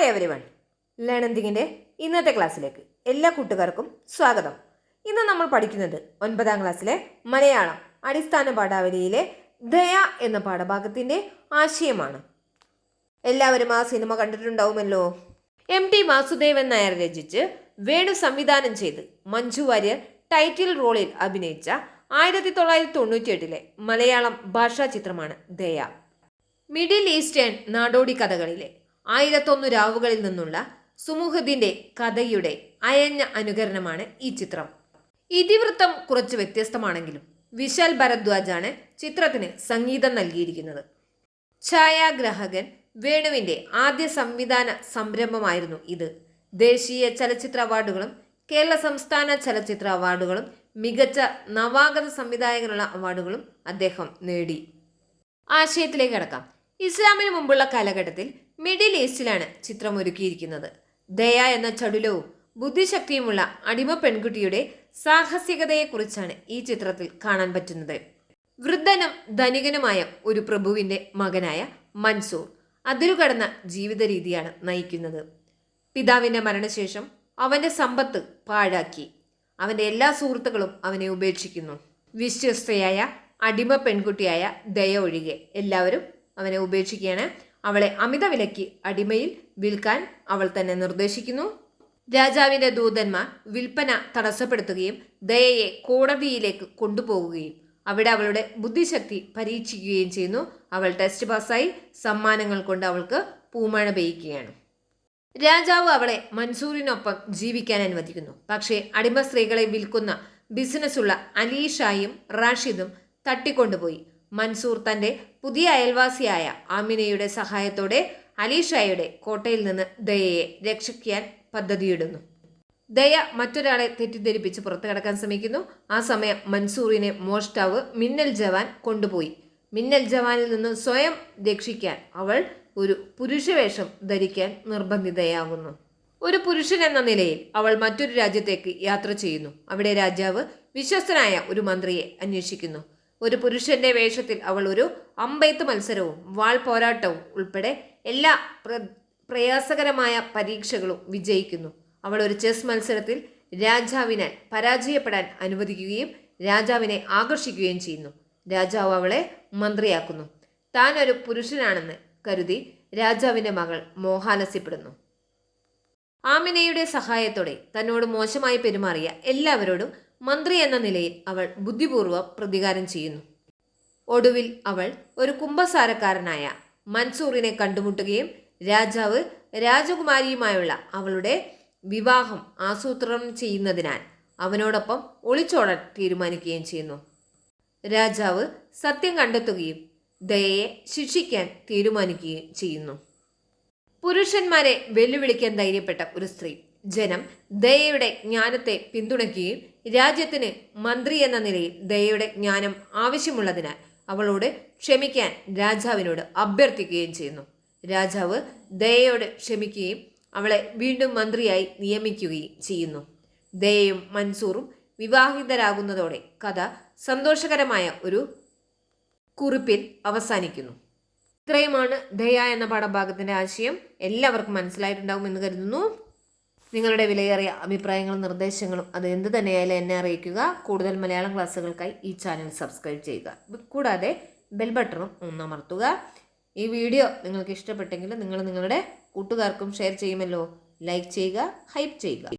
Hi every one ലേണന്തിങ്ങിന്റെ ഇന്നത്തെ ക്ലാസ്സിലേക്ക് എല്ലാ കൂട്ടുകാർക്കും സ്വാഗതം. ഇന്ന് നമ്മൾ പഠിക്കുന്നത് ഒൻപതാം ക്ലാസ്സിലെ മലയാളം അടിസ്ഥാന പാഠാവലിയിലെ ദയ എന്ന പാഠഭാഗത്തിന്റെ ആശയമാണ്. എല്ലാവരും ആ സിനിമ കണ്ടിട്ടുണ്ടാവുമല്ലോ? എം ടി വാസുദേവൻ നായർ രചിച്ച് വേണു സംവിധാനം ചെയ്ത് മഞ്ജു വാര്യർ ടൈറ്റിൽ റോളിൽ അഭിനയിച്ച ആയിരത്തി തൊള്ളായിരത്തി തൊണ്ണൂറ്റിയെട്ടിലെ മലയാളം ഭാഷാ ചിത്രമാണ് ദയ. മിഡിൽ ഈസ്റ്റേൺ നാടോടി കഥകളിലെ ആയിരത്തൊന്ന് രാവുകളിൽ നിന്നുള്ള സുമുഹദിന്റെ കഥയുടെ അയഞ്ഞ അനുകരണമാണ് ഈ ചിത്രം. ഇതിവൃത്തം കുറച്ച് വ്യത്യസ്തമാണെങ്കിലും വിശാൽ ഭരദ്വാജാണ് ചിത്രത്തിന് സംഗീതം നൽകിയിരിക്കുന്നത്. ഛായാഗ്രാഹകൻ വേണുവിന്റെ ആദ്യ സംവിധാന സംരംഭമായിരുന്നു ഇത്. ദേശീയ ചലച്ചിത്ര അവാർഡുകളും കേരള സംസ്ഥാന ചലച്ചിത്ര അവാർഡുകളും മികച്ച നവാഗത സംവിധായകനുള്ള അവാർഡുകളും അദ്ദേഹം നേടി. ആശയത്തിലേക്ക് കടക്കാം. ഇസ്ലാമിന് മുമ്പുള്ള കാലഘട്ടത്തിൽ മിഡിൽ ഈസ്റ്റിലാണ് ചിത്രം ഒരുക്കിയിരിക്കുന്നത് ദയ എന്ന ചടുലവും ബുദ്ധിശക്തിയുമുള്ള അടിമ പെൺകുട്ടിയുടെ സാഹസികതയെക്കുറിച്ചാണ് ഈ ചിത്രത്തിൽ കാണാൻ പറ്റുന്നത്. വൃദ്ധനും ധനികനുമായ ഒരു പ്രഭുവിന്റെ മകനായ മൻസൂർ അതിരുകടന്ന ജീവിത രീതിയാണ് നയിക്കുന്നത്. പിതാവിന്റെ മരണശേഷം അവന്റെ സമ്പത്ത് പാഴാക്കി. അവന്റെ എല്ലാ സുഹൃത്തുക്കളും അവനെ ഉപേക്ഷിക്കുന്നു. വിശ്വസ്തയായ അടിമ പെൺകുട്ടിയായ ദയ ഒഴികെ എല്ലാവരും അവനെ ഉപേക്ഷിക്കുകയാണ്. അവളെ അമിത വിലയ്ക്ക് അടിമയിൽ വിൽക്കാൻ അവൾ തന്നെ നിർദ്ദേശിക്കുന്നു. രാജാവിന്റെ ദൂതന്മാർ വിൽപ്പന തടസ്സപ്പെടുത്തുകയും ദയയെ കോടതിയിലേക്ക് കൊണ്ടുപോകുകയും അവിടെ അവളുടെ ബുദ്ധിശക്തി പരീക്ഷിക്കുകയും ചെയ്യുന്നു. അവൾ ടെസ്റ്റ് പാസ്സായി സമ്മാനങ്ങൾ കൊണ്ട് അവൾക്ക് പൂമഴ പെയ്യുകയാണ് രാജാവ് അവളെ മൻസൂറിനൊപ്പം ജീവിക്കാൻ അനുവദിക്കുന്നു. പക്ഷേ അടിമ സ്ത്രീകളെ വിൽക്കുന്ന ബിസിനസ്സുള്ള അലീഷായും റാഷിദും തട്ടിക്കൊണ്ടുപോയി. മൻസൂർ തന്റെ പുതിയ അയൽവാസിയായ ആമിനയുടെ സഹായത്തോടെ അലീഷയുടെ കോട്ടയിൽ നിന്ന് ദയയെ രക്ഷിക്കാൻ പദ്ധതിയിടുന്നു. ദയ മറ്റൊരാളെ തെറ്റിദ്ധരിപ്പിച്ച് പുറത്തു കടക്കാൻ ശ്രമിക്കുന്നു. ആ സമയം മൻസൂറിനെ മോഷ്ടാവ് മിന്നൽ ജവാൻ കൊണ്ടുപോയി. മിന്നൽ ജവാനിൽ നിന്ന് സ്വയം രക്ഷിക്കാൻ അവൾ ഒരു പുരുഷവേഷം ധരിക്കാൻ നിർബന്ധിതയാകുന്നു. ഒരു പുരുഷൻ എന്ന നിലയിൽ അവൾ മറ്റൊരു രാജ്യത്തേക്ക് യാത്ര ചെയ്യുന്നു. അവിടെ രാജാവ് വിശ്വസ്തനായ ഒരു മന്ത്രിയെ അന്വേഷിക്കുന്നു. ഒരു പുരുഷന്റെ വേഷത്തിൽ അവൾ ഒരു അമ്പെയ്ത്ത് മത്സരവും വാൾ പോരാട്ടവും ഉൾപ്പെടെ എല്ലാ പ്ര- പ്രയാസകരമായ പരീക്ഷകളും വിജയിക്കുന്നു. അവൾ ഒരു ചെസ് മത്സരത്തിൽ രാജാവിനെ പരാജയപ്പെടാൻ അനുവദിക്കുകയും രാജാവിനെ ആകർഷിക്കുകയും ചെയ്യുന്നു. രാജാവ് അവളെ മന്ത്രിയാക്കുന്നു. താൻ ഒരു പുരുഷനാണെന്ന് കരുതി രാജാവിന്റെ മകൾ മോഹാലസ്യപ്പെടുന്നു ആമിനയുടെ സഹായത്തോടെ തന്നോട് മോശമായി പെരുമാറിയ എല്ലാവരോടും മന്ത്രി എന്ന നിലയിൽ അവൾ ബുദ്ധിപൂർവം പ്രതികാരം ചെയ്യുന്നു. ഒടുവിൽ അവൾ ഒരു കുംഭസാരക്കാരനായ മൻസൂറിനെ കണ്ടുമുട്ടുകയും രാജാവ് രാജകുമാരിയുമായുള്ള അവളുടെ വിവാഹം ആസൂത്രണം ചെയ്യുന്നതിനാൽ അവനോടൊപ്പം ഒളിച്ചോടാൻ തീരുമാനിക്കുകയും ചെയ്യുന്നു. രാജാവ് സത്യം കണ്ടെത്തുകയും ദയയെ ശിക്ഷിക്കാൻ തീരുമാനിക്കുകയും ചെയ്യുന്നു. പുരുഷന്മാരെ വെല്ലുവിളിക്കാൻ ധൈര്യപ്പെട്ട ഒരു സ്ത്രീ ജനം ദയയുടെ ജ്ഞാനത്തെ പിന്തുണയ്ക്കുകയും രാജ്യത്തിന് മന്ത്രി എന്ന നിലയിൽ ദയയുടെ ജ്ഞാനം ആവശ്യമുള്ളതിനാൽ അവളോട് ക്ഷമിക്കാൻ രാജാവിനോട് അഭ്യർത്ഥിക്കുകയും ചെയ്യുന്നു. രാജാവ് ദയയോട് ക്ഷമിക്കുകയും അവളെ വീണ്ടും മന്ത്രിയായി നിയമിക്കുകയും ചെയ്യുന്നു. ദയയും മൻസൂറും വിവാഹിതരാകുന്നതോടെ കഥ സന്തോഷകരമായ ഒരു കുറിപ്പിൽ അവസാനിക്കുന്നു. ഇത്രയുമാണ് ദയ എന്ന പാഠഭാഗത്തിന്റെ ആശയം. എല്ലാവർക്കും മനസ്സിലായിട്ടുണ്ടാകുമെന്ന് കരുതുന്നു. നിങ്ങളുടെ വിലയേറിയ അഭിപ്രായങ്ങളും നിർദ്ദേശങ്ങളും അത് എന്ത് തന്നെയായാലും എന്നെ അറിയിക്കുക. കൂടുതൽ മലയാളം ക്ലാസ്സുകൾക്കായി ഈ ചാനൽ സബ്സ്ക്രൈബ് ചെയ്യുക. കൂടാതെ ബെൽ ബട്ടണും ഒന്ന് അമർത്തുക. ഈ വീഡിയോ നിങ്ങൾക്ക് ഇഷ്ടപ്പെട്ടെങ്കിൽ നിങ്ങൾ നിങ്ങളുടെ കൂട്ടുകാർക്കും ഷെയർ ചെയ്യുമല്ലോ. ലൈക്ക് ചെയ്യുക ഹൈപ്പ് ചെയ്യുക.